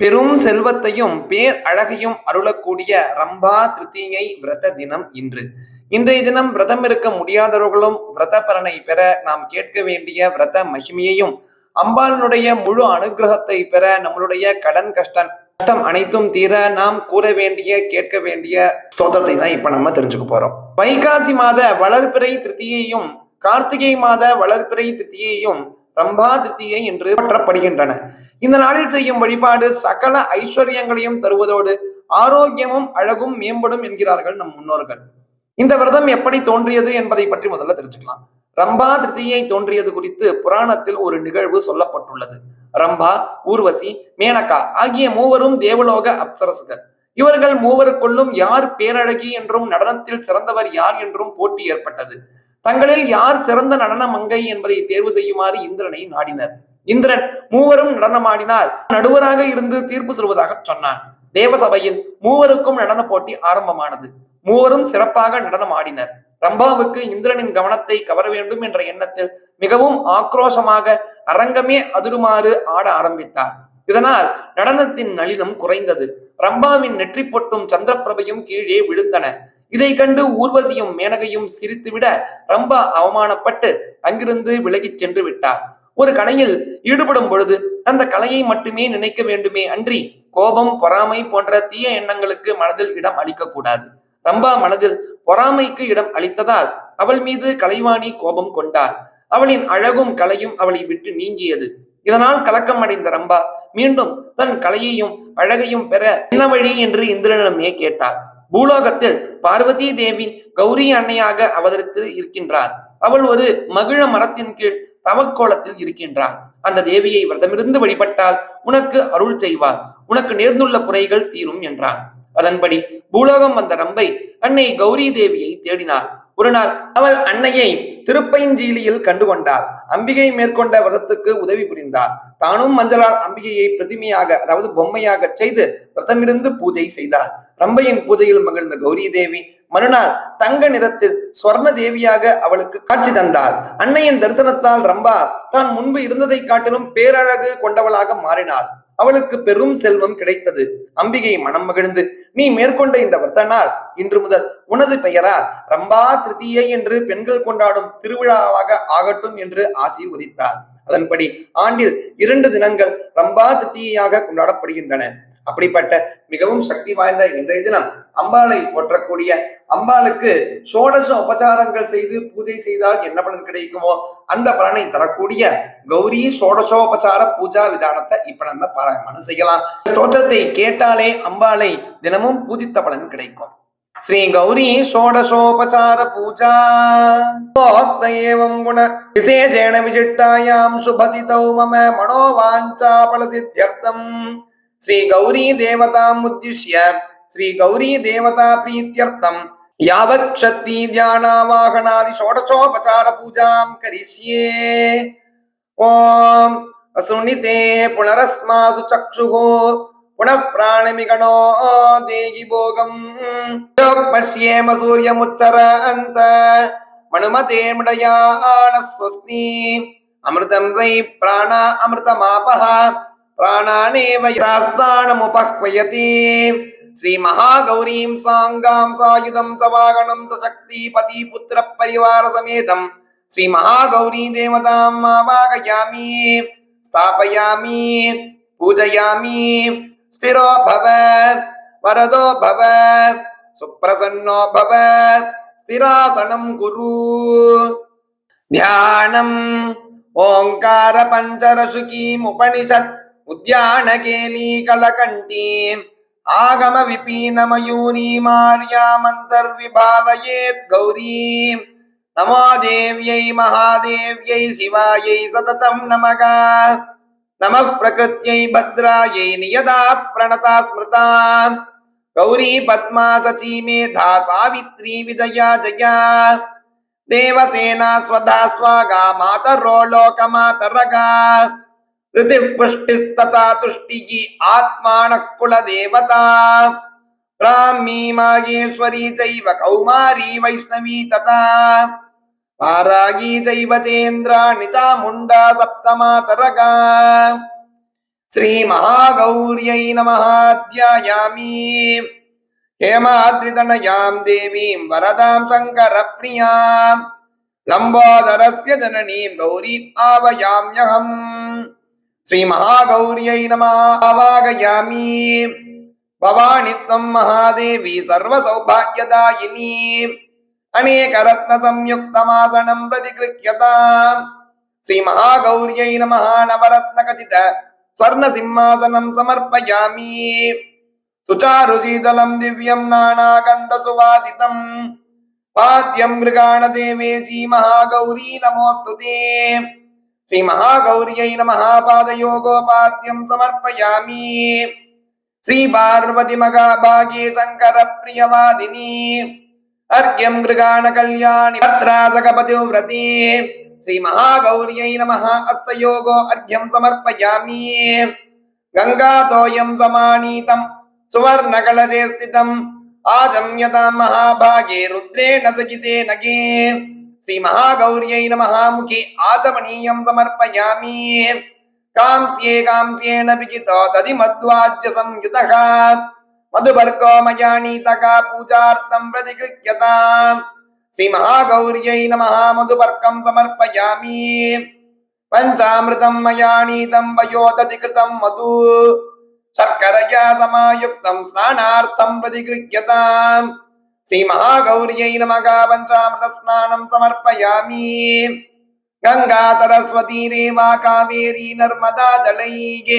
பெரும் செல்வத்தையும் பேர் அழகையும் அருளக்கூடிய ரம்பா திருத்தீயை விரத தினம் இன்று. இன்றைய தினம் விரதம் இருக்க முடியாதவர்களும் விரத பலனை பெற நாம் கேட்க வேண்டிய விரத மகிமையையும் அம்பாளுடைய முழு அனுகிரகத்தை பெற நம்மளுடைய கடன் கஷ்டம் கஷ்டம் அனைத்தும் தீர நாம் கூற வேண்டிய கேட்க வேண்டிய சோதத்தை தான் இப்ப நம்ம தெரிஞ்சுக்க போறோம். வைகாசி மாத வளர்பிறை திருத்தியையும் கார்த்திகை மாத வளர்பிறை திருத்தியையும் ரம்பா திருத்தியை என்று போற்றப்படுகின்றன. இந்த நாளில் செய்யும் வழிபாடு சகல ஐஸ்வர்யங்களையும் தருவதோடு ஆரோக்கியமும் அழகும் மேம்படும் என்கிறார்கள் நம் முன்னோர்கள். இந்த விரதம் எப்படி தோன்றியது என்பதை பற்றி முதல்ல தெரிஞ்சுக்கலாம். ரம்பா திருத்தியை தோன்றியது குறித்து புராணத்தில் ஒரு நிகழ்வு சொல்லப்பட்டுள்ளது. ரம்பா ஊர்வசி மேனகா ஆகிய மூவரும் தேவலோக அப்சரசுகள். இவர்கள் மூவருக்குள்ளும் யார் பேரழகி என்றும் நடனத்தில் சிறந்தவர் யார் என்றும் போட்டி ஏற்பட்டது. தங்களில் யார் சிறந்த நடன மங்கை என்பதை தேர்வு செய்யுமாறு இந்திரனை நாடினர். இந்திரன் மூவரும் நடனமாடினால் நடுவராக இருந்து தீர்ப்பு சொல்வதாக சொன்னான். தேவசபையில் மூவருக்கும் நடன போட்டி ஆரம்பமானது. மூவரும் சிறப்பாக நடனம் ஆடினர் ரம்பாவுக்கு இந்திரனின் கவனத்தை கவர வேண்டும் என்ற எண்ணத்தில் மிகவும் ஆக்ரோஷமாக அரங்கமே அதிருமாறு ஆட ஆரம்பித்தார். இதனால் நடனத்தின் நளினம் குறைந்தது. ரம்பாவின் நெற்றி பொட்டும் சந்திரபிரபையும் கீழே விழுந்தன. இதை கண்டு ஊர்வசியும் மேனகையும் சிரித்துவிட ரம்பா அவமானப்பட்டு அங்கிருந்து விலகிச் சென்று விட்டார். ஒரு கலையில் ஈடுபடும் பொழுது அந்த கலையை மட்டுமே நினைக்க வேண்டுமே அன்றி கோபம் பொறாமை போன்ற தீய எண்ணங்களுக்கு மனதில் இடம் அளிக்கக்கூடாது. ரம்பா மனதில் பொறாமைக்கு இடம் அளித்ததால் அவள் மீது கலைவாணி கோபம் கொண்டார் அவளின் அழகும் கலையும் அவளை விட்டு நீங்கியது. இதனால் கலக்கம் அடைந்த ரம்பா மீண்டும் தன் கலையையும் அழகையும் பெற என்ன வழி என்று இந்திரனிடமே கேட்டார் பூலோகத்தில் பார்வதி தேவி கௌரி அன்னையாக அவதரித்து இருக்கின்றார். அவள் ஒரு மகிழ மரத்தின் கீழ் தவக்கோலத்தில் இருக்கின்றார். அந்த தேவியை விரதமிருந்து வழிபட்டால் உனக்கு அருள் செய்வார். உனக்கு நேர்ந்துள்ள குறைகள் தீரும் என்றார். அதன்படி பூலோகம் வந்த ரம்பை அன்னை கௌரி தேவியை தேடினார். ஒரு நாள் அவள் அன்னையை திருப்பைஞ்சீலியில் கண்டுகொண்டார் அம்பிகை மேற்கொண்ட விரதத்துக்கு உதவி புரிந்தார் தானும் மஞ்சளால் அம்பிகையை பிரதிமையாக அதாவது பொம்மையாக செய்து விரதமிருந்து பூஜை செய்தார் ரம்பையின் பூஜையில் மகிழ்ந்த கௌரி தேவி மறுநாள் தங்க நிறத்தில் ஸ்வர்ண தேவியாக அவளுக்கு காட்சி தந்தாள். அன்னையின் தரிசனத்தால் ரம்பா தான் முன்பு இருந்ததை காட்டிலும் பேரழகு கொண்டவளாக மாறினாள். அவளுக்கு பெரும் செல்வம் கிடைத்தது. அம்பிகை மனம் மகிழ்ந்து நீ மேற்கொண்ட இந்த வர்த்தனால் இன்று முதல் உனது பெயரால் ரம்பா திருத்தியை என்று பெண்கள் கொண்டாடும் திருவிழாவாக ஆகட்டும் என்று ஆசீர்வதித்தார் அதன்படி ஆண்டில் இரண்டு தினங்கள் ரம்பா திருத்தியாக கொண்டாடப்படுகின்றன. அப்படிப்பட்ட மிகவும் சக்தி வாய்ந்த இன்றைய தினம் அம்பாளை ஒற்றக்கூடிய அம்பாளுக்கு சோடச உபச்சாரங்கள் செய்து பூஜை செய்தால் என்ன பலன் கிடைக்குமோ அந்த பலனை தரக்கூடிய கௌரி சோடசோபச்சார பூஜா விதானத்தை இப்ப நம்ம பாராயணம் செய்யலாம். ஸ்தோத்திரத்தை கேட்டாலே அம்பாளை தினமும் பூஜித்த பலன் கிடைக்கும். ஸ்ரீ கௌரி ஷோடசோபசார பூஜா. ஏவம் குண விசேஷேண விஜிட்டாயாம் சுபதிதௌ மம மனோவாஞ்சா பல சித்தியர்த்தம் ஸ்ரீ கௌரி தேவதாம் உத்திஷ்ய ஸ்ரீ கௌரி தேவதா பிரீத்தியர்த்தம் யாவக்ஷக்தி தியானாவாகனாதி ஷோடசோபசார பூஜாம் கரிஷ்யே ஓம் அசுனிதே புனரஸ்மாசு சக்ஷுகோ புனப்பிராணமிகணோ தேகி போகம் பசியேம சூரியமுத்தர அந்த மனுமதே முடையான ஸ்வஸ்தி அமிர்தம் வை பிராண அமிர்தமாபஹ प्राणानेव यथास्थानमुपह्वयति श्रीमहागौरीं साङ्गां सायुधं सवागणं सशक्तिपति पुत्रपरिवारसमेतं श्रीमहागौरी देवताम् आवाहयामि स्थापयामि पूजयामि स्थिरो भव वरदो भव सुप्रसन्नो भव स्थिरासनं कुरु ध्यानम् ओङ्कार ఉద్యానకేలీకళకంఠీ ఆగమ విపీనమయూరీమార్యామంతర్విభావయేత్ గౌరీం. నమాదేవ్యై మహాదేవ్యై శివాయై సతతం నమగ నమ ప్రకృత్యై భద్రాయై నియదా ప్రణతా స్మృత. గౌరీ పద్మా సచీ మేధా సావిత్రీ విజయా జయా. దేవసేనా స్వధా స్వాగా మాతరో లోకమాతరగా. ரிதி புஷ்டிஸ்ததா துஷ்டிகி ஆத்மான குல தேவதா பிராமி மாகேஸ்வரி ஜைவ கௌமாரி வைஷ்ணவி ததா பாராகி ஜைவ சேந்திராணி சாமுண்டா சப்தமாதரகா ஸ்ரீ மகாகௌரியை நமஹாத்யாயாமி ஹேமாத்ரிதனயாம் தேவீம் வரதாம் சங்கர பிரியாம் லம்போதரஸ்ய ஜனனீம் கௌரி ஆவயாம்யகம் ஸ்ரீ மகாகௌரியை நமாவாகயாமி பவானி தம் மகாதேவி சர்வ சௌபாகியதாயினி அநேக ரத்ன சம்யுக்தமாசனம் பிரதிகிருக்கியதாம் ஸ்ரீ மகாகௌரியை நம நவரத்ன கசித ஸ்வர்ண சிம்மாசனம் சமர்ப்பயாமி. சுச்சாரு சீதலம் திவ்யம் நானாகந்த சுவாசிதம். பாத்யம் கிருகாண தேவேஜி மகாகௌரி நமோஸ்துதே. ஸ்ரீ மகாகௌரியை நமகாபாதயோகோபாத்தியம் சமர்ப்பயாமி ஸ்ரீ பார்வதி மகாபாகி சங்கர பிரியவாதினி அர்க்யம் கிருகாண கல்யாணி பத்ராசகபதிவிரதி ஸ்ரீ மகாகௌரியை நமஹ அஸ்தயோகோ அர்க்யம் சமர்ப்பயாமி கங்காதோயம் சமானீதம் சுவர்ணகலதே ஸ்திதம் ஆஜம்யதாம் மகாபாகே ருத்ரே நசகிதே நகே ஸ்ரீ மகாகௌரியை நமகாமுகி ஆச்சமணீயம் சமர்ப்பயாமி. காம்சியே காம்சியேன விஜிதோ ததி மத்வாஜ்ய சம்யுதக மதுபர்கோ மயானீதகா பூஜார்த்தம் பிரதிகிருத்யதாம் ஸ்ரீ மகாகௌரியை நமஹ மதுபர்க்கம் சமர்ப்பயாமி. பஞ்சாமிருதம் மயானீதம் வயோததி கிருதம் மது. சர்க்கரையா சமாயுக்தம் ஸ்நானார்த்தம் பிரதிகிருத்யதாம் श्रीमहागौर्यै नमः पञ्चामृतस्नानं समर्पयामि गङ्गा सरस्वती रेवा कावेरी नर्मदा जलैः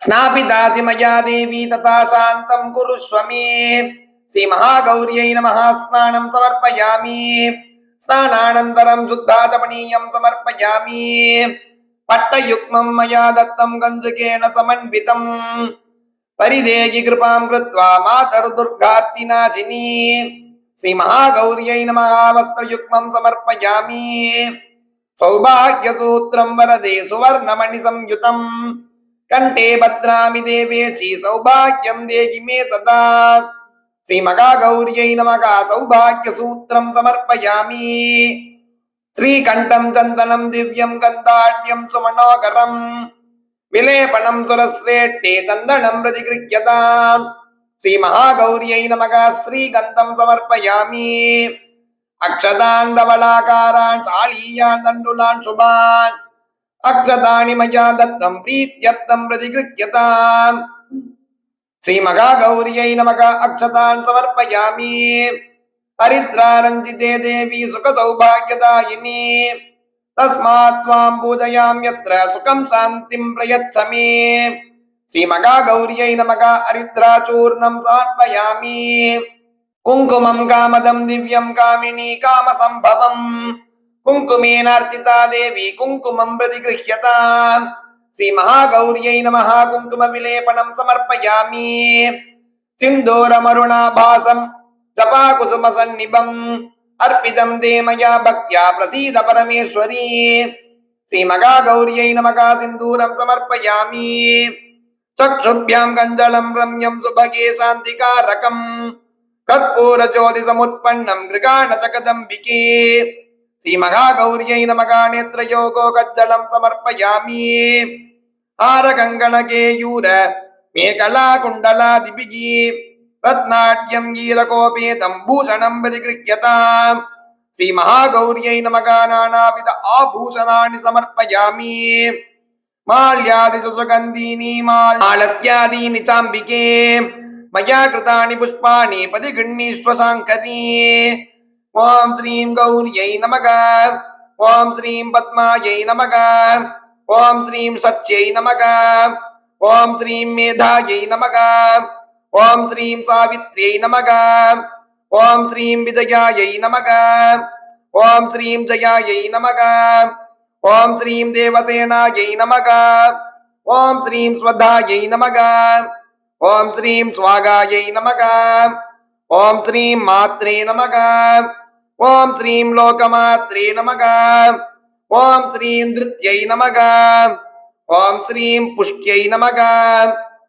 स्नापितासि मया देवी तथा शान्तं कुरुष्व मे श्रीमहागौर्यै नमः स्नानं समर्पयामि स्नानानन्तरं शुद्धाचमनीयं समर्पयामि पट्टयुग्मं मया दत्तं गञ्जकेन समन्वितम् పరిదేగి కృపాం కృత్వా మాతరుదుర్గార్తినాశిని శ్రీ మహాగౌర్యై నమ వస్త్రయుగ్మం సమర్పయామి సౌభాగ్య సూత్రం వరదే సువర్ణమణి సంయుతం కంఠే భద్రామి దేవేచి సౌభాగ్యం దేగి మే సదా శ్రీ మగాగౌర్యై నమగా సౌభాగ్య సూత్రం సమర్పయామి శ్రీకంఠం చందనం దివ్యం గంధాఢ్యం సుమనోగరం విలేపణం సురశ్రేష్ఠే చందనం ప్రతిగృహ్యతాం శ్రీ మహాగౌర్యై నమక శ్రీగంధం సమర్పయామి అక్షతాన్ ధవళాకారాన్ శాళీయాన్ దండులాన్ శుభాన్ అక్షతాని మయా దత్తం ప్రీత్యర్థం ప్రతిగృహ్యతాం శ్రీ మహాగౌర్యై నమక అక్షతాన్ సమర్పయామి హరిద్రారంజితే దేవి సుఖ సౌభాగ్యదాయిని தஸ்மாத் துவாம் பூஜயாம் யத்ர சுகம் சாந்திம் பிரயச்சமே ஸ்ரீமகா கௌரியை நமகா அரித்ரா சூர்ணம் சார்ப்பயாமி குங்குமம் காமதம் திவ்யம் காமினி காம சம்பவம் குங்குமேனார்ச்சிதா தேவி குங்குமம் பிரதிகிருஹ்யதா ஸ்ரீ மகாகௌரியை நமஹ குங்கும விலேபனம் சமர்ப்பயாமி சிந்தூரமருணாபாசம் ஜபா குசும சந்நிபம் அர்ப்பிதம் தேமயா பக்தியா பிரசீத பரமேஸ்வரி. ஸ்ரீமகா கௌரியை நமகா சிந்தூரம் சமர்ப்பயாமி. சக்ஷுபியாம் கஞ்சலம் ரம்யம் சுபகே சாந்திகாரகம். கற்பூர ஜோதி சமுத்பன்னம் கிருகாண சகதம்பிகே ஸ்ரீமகா கௌரியை நமகா நேத்ரயோகோ கஜலம் சமர்ப்பயாமி. ஆரகங்கணகேயூர மேகலா குண்டலா திபிகி ரத்நாட்யம் கீரகோபேதம் பூஷணம் பரிகிருஹ்யதாம் ஸ்ரீ மகாகௌரியை நமகானாவித ஆபூஷணாணி சமர்ப்பயாமி. மால்யாதி சுகந்தீனி மாலத்யாதீனி சாம்பிகே. மயா கிருதாணி புஷ்பாணி பதிகிண்ணீஸ்வ சாங்கதி ஓம் ஸ்ரீம் கௌரியை நமக. ஓம் ஸ்ரீம் பத்மாயை நமக. ஓம் ஸ்ரீம் சத்யை நமக. ஓம் ஸ்ரீம் மேதாயை நமக. ఓం శ్రీం సావిత్ర్యై నమగ ఓం శ్రీం విజయాయై నమగ ఓం శ్రీం జయాయై నమగ ఓం శ్రీం దేవసేనాయై నమగ ఓం శ్రీం స్వధాయై నమగ ఓం శ్రీం స్వాగాయై నమగ ఓం శ్రీం మాత్రే నమగ ఓం శ్రీం లోకమాత్రే నమగ ఓం శ్రీం నృత్యై నమగ ఓం శ్రీం పుష్ట్యై నమగ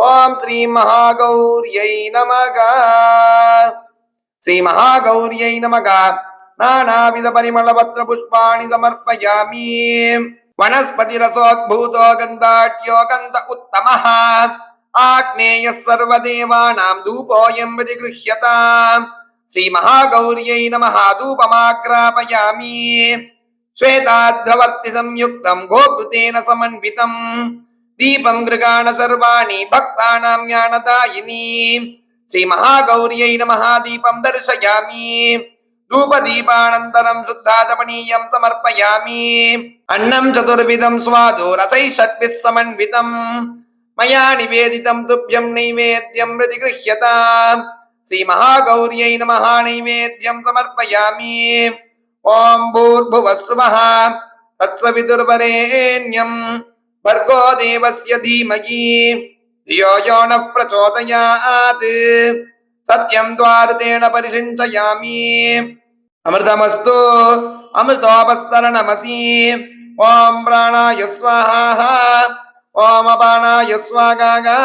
ఓం శ్రీ మహాగౌర్యై నమగ శ్రీ మహాగౌర్యై నమగ నానావిధ పరిమళ పత్ర పుష్పాణి సమర్పయామి. వనస్పతి రసోద్భూతో గంధాఢ్యో గంధ ఉత్తమ. ఆగ్నేయ సర్వదేవానాం ధూపోయం ప్రతిగృహ్యత శ్రీ మహాగౌర్యై నమ. ధూపమాగ్రాపయామి. శ్వేతాద్రవర్తి సంయుక్తం గోకృతేన సమన్వితం. दीपं गृगाण सर्वाणि भक्तानां ज्ञानदायिनी श्रीमहागौर्यै नमः दीपं दर्शयामि धूपदीपानन्तरं शुद्धाचमनीयं समर्पयामि अन्नं चतुर्विधं स्वादो रसैः षड्भिः समन्वितम् मया निवेदितं तुभ्यं नैवेद्यं प्रतिगृह्यताम् श्रीमहागौर्यै नमः नैवेद्यं समर्पयामि ॐ भूर्भुवस्वः तत्सवितुर्वरेण्यं வர்கோ தேவஸ்ய தீமகி. தியோ யோ ந பிரச்சோதயாத். சத்யம் துவாரதேன பரிசிஞ்சயாமி. அமிர்தமஸ்து அமிர்தோபஸ்தரணமசி. ஓம் பிராணாய ஸ்வாஹா ஓம் அபானாய ஸ்வாகாகா.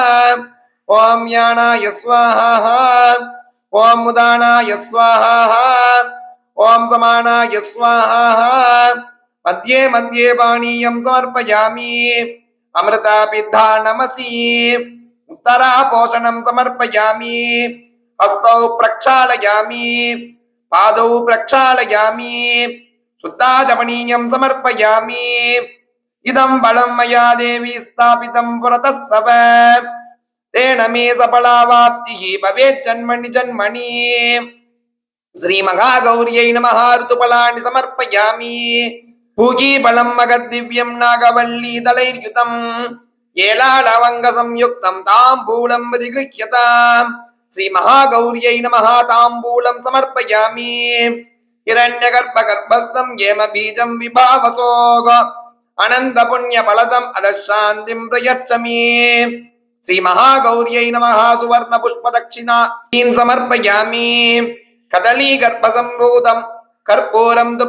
ஓம் யானாய ஸ்வாஹா ஓம் முதானாய ஸ்வாஹா ஓம் சமானாய ஸ்வாஹா मध्ये मध्ये पानीयं समर्पयामि अमृतापिद्धानमसि उत्तरापोषणं समर्पयामि हस्तौ प्रक्षालयामि पादौ प्रक्षालयामि शुद्धाचमनीयं समर्पयामि इदं बलं मया देवी स्थापितं पुरतस्तव तेन मे सफलावाप्तिः भवेत् जन्मनि जन्मनि श्रीमहागौर्यै नमः ऋतुफलानि समर्पयामि பூகீபலம் மகதிவ்யம் நாகவல்லி தலைர்யுதம். ஏலாளவங்க சம்யுக்தம் தாம்பூலம் விதிகிருக்கியதாம் ஸ்ரீ மகாகௌரியை நமஹா தாம்பூலம் சமர்ப்பயாமி. இரண்யகர்ப்ப கர்ப்பஸ்தம் ஏம பீஜம் விபாவசோக. அனந்த புண்ணிய பலதம் அதசாந்திம் பிரயச்சமி. ஸ்ரீ மகாகௌரியை நமஹா சுவர்ண புஷ்ப தட்சிணா சமர்ப்பயாமி. கதலி கர்ப்பசம்பூதம் கற்பூரம் து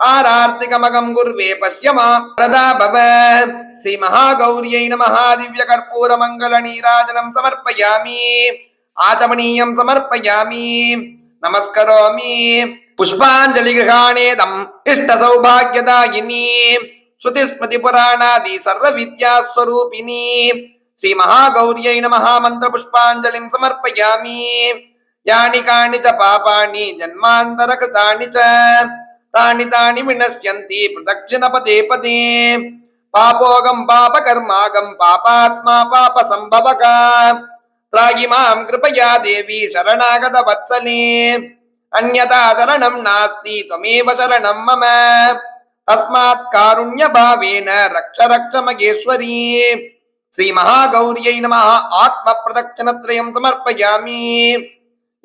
ஆரார்த்திகமகம் குர்வே பசியமா பிரதாபவ. ஸ்ரீ மகாகௌரியை நமஹாதிவ்ய கற்பூர மங்கள நீராஜனம் சமர்ப்பயாமி. ஆச்சமணீயம் சமர்ப்பயாமி. நமஸ்கரோமி. புஷ்பாஞ்சலி கிரகாணேதம் இஷ்ட சௌபாகியதாயினி ஸ்ருதிஸ்மிருதி புராணாதி சர்வ வித்யாஸ்வரூபிணி ஸ்ரீ மகாகௌரியை நமஹா மந்திர புஷ்பாஞ்சலிம் சமர்ப்பயாமி. யானி காணி ச பாபாணி ஜன்மாந்தர கிருதாணி ச. தானி தானி வினஷ்யந்தி பிரதட்சிணபதே பதே பாபோகம் பாப கர்மாகம் பாபாத்மா பாப சம்பவகா திராகிமாம் கிருபயா தேவி சரணாகத வத்சலே அந்யதா சரணம் நாஸ்தி துவமேவ சரணம் மம தஸ்மாத் காருண்ய பாவேன ரக்ஷ ரக்ஷ மகேஸ்வரி ஸ்ரீ மகாகௌரியை நம ஆத்ம பிரதட்சணத்ரயம் சமர்ப்பயாமி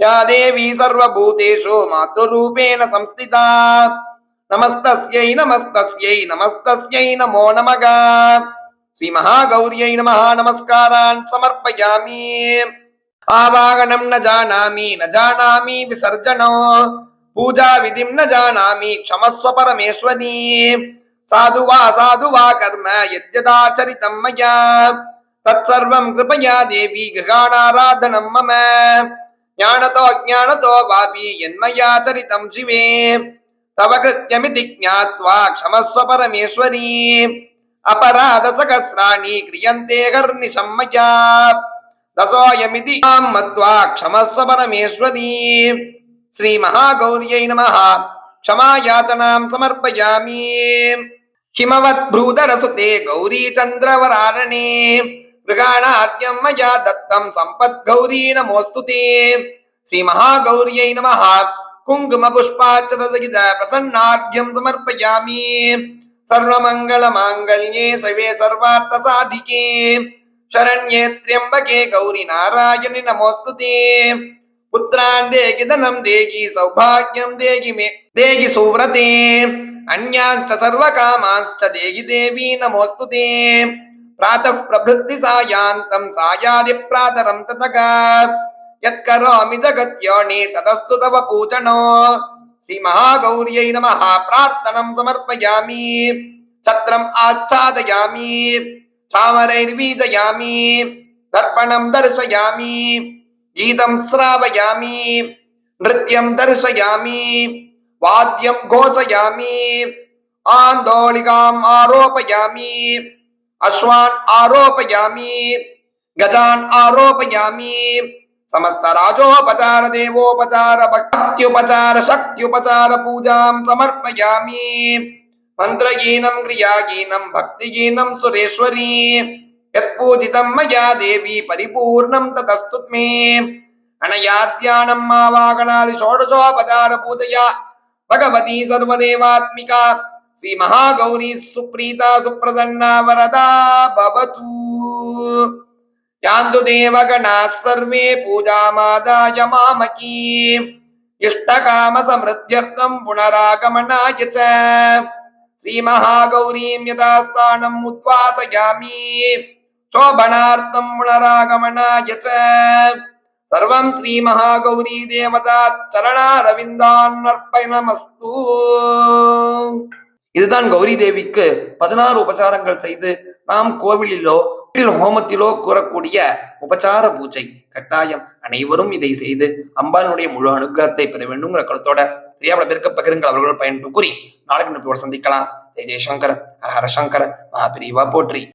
या देवी सर्वभूतेषु मातृरूपेण संस्थिता नमस्तस्यै नमस्तस्यै नमस्तस्यै नमो नमः श्रीमहागौर्यै नमः नमस्कारान् समर्पयामि आवाहनं न जानामि न जानामि विसर्जनो पूजाविधिं न जानामि क्षमस्व परमेश्वरी साधु वा साधु वा कर्म यद्यदाचरितं मया तत्सर्वं कृपया देवी गृहाणाराधनं मम ஞானதோ அஜானதோ வாபி என்மையா சரிதம் சிவே தவ கிருத்தியமிதி ஜாத்வா க்ஷமஸ்வ பரமேஸ்வரி அபராத சகசிராணி கிரியந்தே கர்ணி சம்மயா தசோயமிதி மாம் மத்வா க்ஷமஸ்வ பரமேஸ்வரி ஸ்ரீ மகாகௌரியை நம க்ஷமாயாச்சனாம் சமர்ப்பயாமி ஹிமவத் பூதரசுதே கௌரி சந்திரவராரணே మృగాణార్ఘ్యం మయా దత్తం సంపద్గౌరీ నమోస్తుతే శ్రీ మహాగౌర్యై నమ. కుంకుమ పుష్పాచతసహిత ప్రసన్నార్ఘ్యం సమర్పయామి. సర్వమంగళ మాంగళ్యే సవే సర్వార్థ సాధికే శరణ్యే త్ర్యంబకే గౌరి నారాయణి నమోస్తుతే పుత్రాన్ దేగి ధనం దేగి సౌభాగ్యం దేగి మే దేగి సువ్రతే. అన్యాశ్చ సర్వకామాశ్చ దేగి దేవి నమోస్తుతే प्रातः प्रभृति सायान्तं सायादिप्रातरं ततः यत्करोमि जगत्योनि तदस्तु तव पूजनो श्रीमहागौर्यै नमः प्रार्थनं समर्पयामि छत्रम् आच्छादयामि चामरैर्वीजयामि दर्पणं दर्शयामि गीतं श्रावयामि नृत्यं दर्शयामि वाद्यं घोषयामि आन्दोलिकाम् आरोपयामि అశ్వాన్ ఆరోపయామి గజాన్ ఆరోపయామి సమస్త రాజోపచార దేవోపచార భక్త్యుపచార శక్త్యుపచార పూజాం సమర్పయామి మంత్రగీనం క్రియాగీనం భక్తిగీనం సురేశ్వరీ యత్పూజితం మయా దేవి పరిపూర్ణం తదస్తు మే అనయాద్యానం మా వాగణాది షోడశోపచార పూజయా భగవతీ సర్వదేవాత్మిక శ్రీ మహాగౌరీ సుప్రీత సుప్రసన్న వరదా భవతు యాందు దేవగణా సర్వే పూజామాదాయ మామకీ ఇష్టకామ సమృద్ధ్యర్థం పునరాగమనాయ చ శ్రీ మహాగౌరీం యథాస్థానం ఉద్వాసయామి శోభనార్థం పునరాగమనాయ చ సర్వం శ్రీ మహాగౌరీ దేవతా చరణారవిందాన్నర్పణమస్తు இதுதான் கௌரி தேவிக்கு பதினாறு உபசாரங்கள் செய்து நாம் கோவிலிலோ வீட்டில் ஹோமத்திலோ கூறக்கூடிய உபசார பூஜை. கட்டாயம் அனைவரும் இதை செய்து அம்பானுடைய முழு அனுகிரகத்தை பெற வேண்டும்ங்கிற கருத்தோட தெரியாமல் பெருக்க பகிருங்கள் அவர்கள் பயன்பு கூறி நாளைக்கு நம்பியோட சந்திக்கலாம். ஜெய ஜெயசங்கர் ஹர ஹர சங்கர மகாபிரிவா போற்றி.